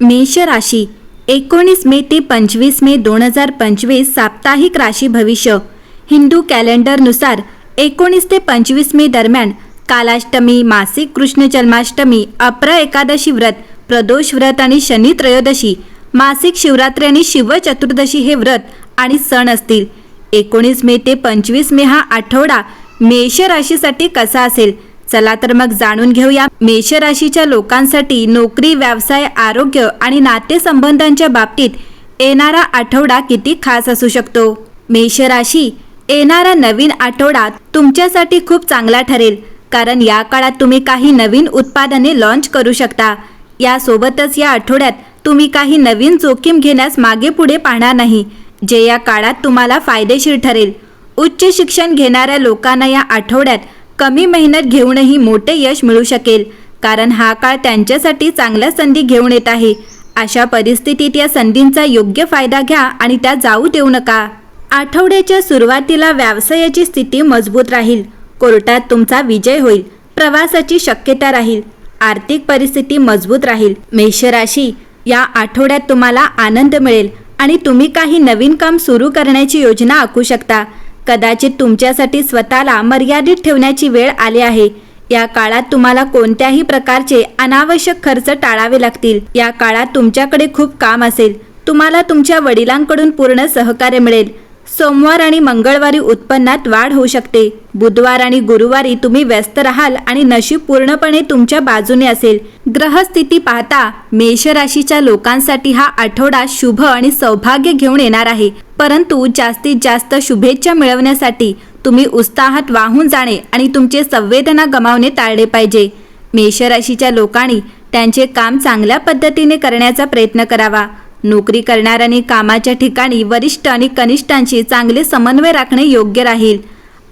मेष राशी एकोणीस मे ते पंचवीस मे दोन हजार पंचवीस साप्ताहिक राशी भविष्य. हिंदू कॅलेंडरनुसार एकोणीस ते पंचवीस मे दरम्यान कालाष्टमी मासिक कृष्ण जन्माष्टमी अप्र एकादशी व्रत प्रदोष व्रत आणि शनी त्रयोदशी मासिक शिवरात्री आणि शिवचतुर्दशी हे व्रत आणि सण असतील. एकोणीस मे ते पंचवीस मे हा आठवडा मेष राशीसाठी कसा असेल? चला तर मग जाणून घेऊया. मेष राशीच्या लोकांसाठी नोकरी व्यवसाय आरोग्य आणि नातेसंबंधांच्या बाबतीत येणारा आठवडा किती खास असू शकतो? मेष राशी येणारा नवीन आठवडा तुमच्यासाठी खूप चांगला ठरेल कारण या काळात तुम्ही काही नवीन उत्पादने लॉन्च करू शकता. यासोबतच या आठवड्यात तुम्ही काही नवीन जोखीम घेण्यास मागे पुढे पाहणार नाही जे या काळात तुम्हाला फायदेशीर ठरेल. उच्च शिक्षण घेणाऱ्या लोकांना या आठवड्यात कमी मेहनत घेऊनही मोठे यश मिळू शकेल. कारण हा काळ त्यांच्यासाठी चांगल्या संधी घेऊन येत आहे. अशा परिस्थितीत या संधींचा योग्य फायदा घ्या आणि त्या जाऊ देऊ नका. आठवड्याच्या सुरुवातीला व्यवसायाची स्थिती मजबूत राहील. कोर्टात तुमचा विजय होईल. प्रवासाची शक्यता राहील. आर्थिक परिस्थिती मजबूत राहील. मेषराशी या आठवड्यात तुम्हाला आनंद मिळेल आणि तुम्ही काही नवीन काम सुरू करण्याची योजना आखू शकता. कदाचित तुमच्यासाठी स्वतःला मर्यादित ठेवण्याची वेळ आली आहे. या काळात तुम्हाला कोणत्याही प्रकारचे अनावश्यक खर्च टाळावे लागतील. या काळात तुमच्याकडे खूप काम असेल. तुम्हाला तुमच्या वडिलांकडून पूर्ण सहकार्य मिळेल. सोमवार आणि मंगळवारी उत्पन्नात वाढ होऊ शकते. बुधवार आणि गुरुवारी तुम्ही व्यस्त राहाल आणि नशीब पूर्णपणे तुमच्या बाजूने असेल. ग्रहस्थिती पाहता मेष राशीच्या लोकांसाठी हा आठवडा शुभ आणि सौभाग्य घेऊन येणार आहे. परंतु जास्तीत जास्त शुभेच्छा मिळवण्यासाठी तुम्ही उत्साहात वाहून जाणे आणि तुमचे संवेदना गमावणे टाळले पाहिजे. मेष राशीच्या लोकांनी त्यांचे काम चांगल्या पद्धतीने करण्याचा प्रयत्न करावा. नोकरी करणाऱ्यांनी कामाच्या ठिकाणी वरिष्ठ आणि कनिष्ठांशी चांगले समन्वय राखणे योग्य राहील.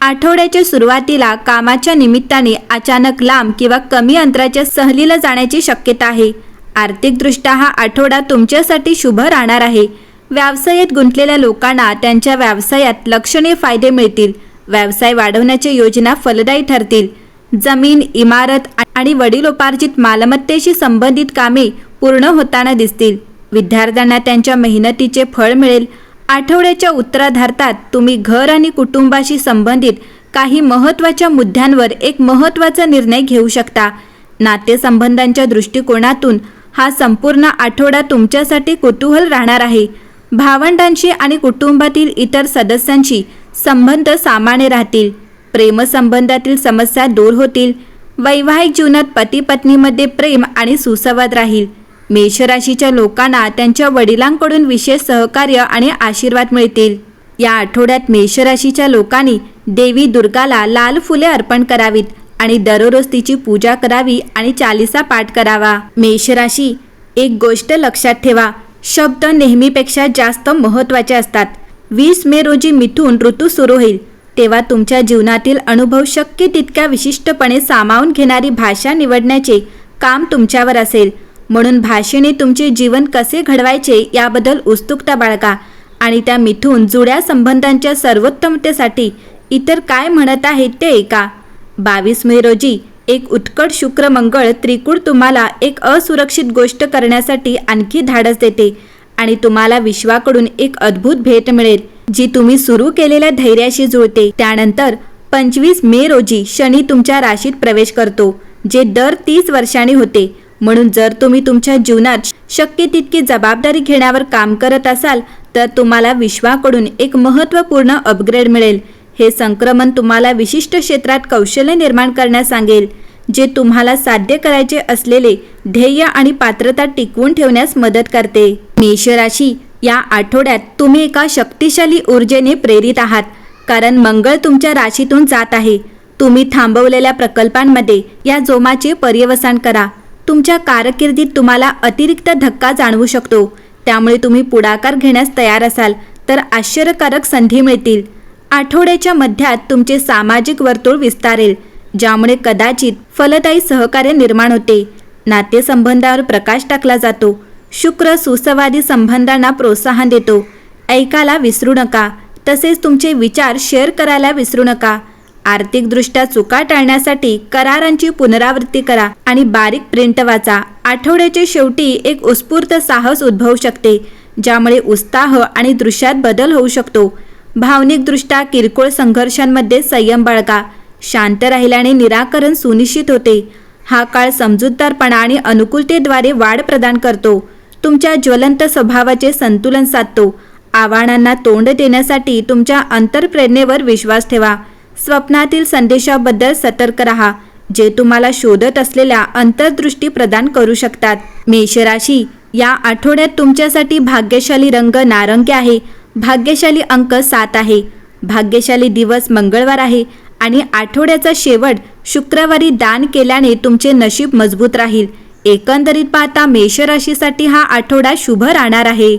आठवड्याच्या सुरुवातीला कामाच्या निमित्ताने अचानक लांब किंवा कमी अंतराच्या सहलीला जाण्याची शक्यता आहे. आर्थिकदृष्ट्या हा आठवडा तुमच्यासाठी शुभ राहणार आहे. व्यवसायात गुंतलेल्या लोकांना त्यांच्या व्यवसायात लक्षणीय फायदे मिळतील. व्यवसाय वाढवण्याच्या योजना फलदायी ठरतील. जमीन इमारत आणि वडिलोपार्जित मालमत्तेशी संबंधित कामे पूर्ण होताना दिसतील. विद्यार्थ्यांना त्यांच्या मेहनतीचे फळ मिळेल. आठवड्याच्या उत्तराधार्तात तुम्ही घर आणि कुटुंबाशी संबंधित काही महत्त्वाच्या मुद्द्यांवर एक महत्त्वाचा निर्णय घेऊ शकता. नातेसंबंधांच्या दृष्टिकोनातून हा संपूर्ण आठवडा तुमच्यासाठी कुतूहल राहणार आहे. भावंडांशी आणि कुटुंबातील इतर सदस्यांशी संबंध सामान्य राहतील. प्रेमसंबंधातील समस्या दूर होतील. वैवाहिक जीवनात पती पत्नीमध्ये प्रेम आणि सुसंवाद राहील. मेषराशीच्या लोकांना त्यांच्या वडिलांकडून विशेष सहकार्य आणि आशीर्वाद मिळतील. या आठवड्यात मेषराशीच्या लोकांनी देवी दुर्गाला लाल फुले अर्पण करावीत आणि दररोज तिची पूजा करावी आणि चालिसा पाठ करावा. मेषराशी एक गोष्ट लक्षात ठेवा शब्द नेहमीपेक्षा जास्त महत्त्वाचे असतात. वीस मे रोजी मिथून ऋतू सुरू होईल तेव्हा तुमच्या जीवनातील अनुभव शक्य तितक्या विशिष्टपणे सामावून घेणारी भाषा निवडण्याचे काम तुमच्यावर असेल. म्हणून भाषेने तुमचे जीवन कसे घडवायचे याबद्दल उत्सुकता बाळगा आणि त्या मिथून जुड्या संबंधांच्या सर्वोत्तमतेसाठी इतर काय म्हणत आहेत ते ऐका. बावीस मे रोजी एक उत्कट शुक्र मंगळ त्रिकूट तुम्हाला एक असुरक्षित गोष्ट करण्यासाठी आणखी धाडस देते आणि तुम्हाला विश्वाकडून एक अद्भुत भेट मिळेल जी तुम्ही सुरू केलेल्या धैर्याशी जुळते. त्यानंतर पंचवीस मे रोजी शनी तुमच्या राशीत प्रवेश करतो जे दर तीस वर्षांनी होते. म्हणून जर तुम्ही तुमच्या जीवनात शक्य तितकी जबाबदारी घेण्यावर काम करत असाल तर तुम्हाला विश्वाकडून एक महत्त्वपूर्ण अपग्रेड मिळेल. हे संक्रमण तुम्हाला विशिष्ट क्षेत्रात कौशल्य निर्माण करण्यास सांगेल जे तुम्हाला साध्य करायचे असलेले ध्येय आणि पात्रता टिकवून ठेवण्यास मदत करते. मेषराशी या आठवड्यात तुम्ही एका शक्तिशाली ऊर्जेने प्रेरित आहात कारण मंगळ तुमच्या राशीतून जात आहे. तुम्ही थांबवलेल्या प्रकल्पांमध्ये या जोमाचे पर्यवसान करा. तुमच्या कारकिर्दीत तुम्हाला अतिरिक्त धक्का जाणवू शकतो. त्यामुळे तुम्ही पुढाकार घेण्यास तयार असाल तर आश्चर्यकारक संधी मिळतील. आठवड्याच्या मध्यात तुमचे सामाजिक वर्तुळ विस्तारेल ज्यामुळे कदाचित फलदायी सहकार्य निर्माण होते. नातेसंबंधावर प्रकाश टाकला जातो. शुक्र सुसंवादी संबंधांना प्रोत्साहन देतो. ऐकायला विसरू नका. तसेच तुमचे विचार शेअर करायला विसरू नका. आर्थिकदृष्ट्या चुका टाळण्यासाठी करारांची पुनरावृत्ती करा आणि बारीक प्रिंट वाचा. आठवड्याच्या शेवटी एक उत्स्फूर्त साहस उद्भवू शकते ज्यामुळे उत्साह आणि दृश्यात बदल होऊ शकतो. भावनिकदृष्ट्या किरकोळ संघर्षांमध्ये संयम बाळगा. शांत राहिल्याने निराकरण सुनिश्चित होते. हा काळ समजूतदारपणा आणि अनुकूलतेद्वारे वाढ प्रदान करतो. तुमच्या ज्वलंत स्वभावाचे संतुलन साधतो. आव्हानांना तोंड देण्यासाठी तुमच्या अंतरप्रेरणेवर विश्वास ठेवा. स्वप्नातील संदेशाबद्दल सतर्क रहा जे तुम्हाला शोधत असलेल्या अंतर्दृष्टी प्रदान करू शकतात. मेषराशी या आठवड्यात तुमच्यासाठी भाग्यशाली रंग नारंगी आहे. भाग्यशाली अंक सात आहे. भाग्यशाली दिवस मंगळवार आहे आणि आठवड्याचा शेवट शुक्रवारी दान केल्याने तुमचे नशीब मजबूत राहील. एकंदरीत पाहता मेषराशीसाठी हा आठवडा शुभ राहणार आहे.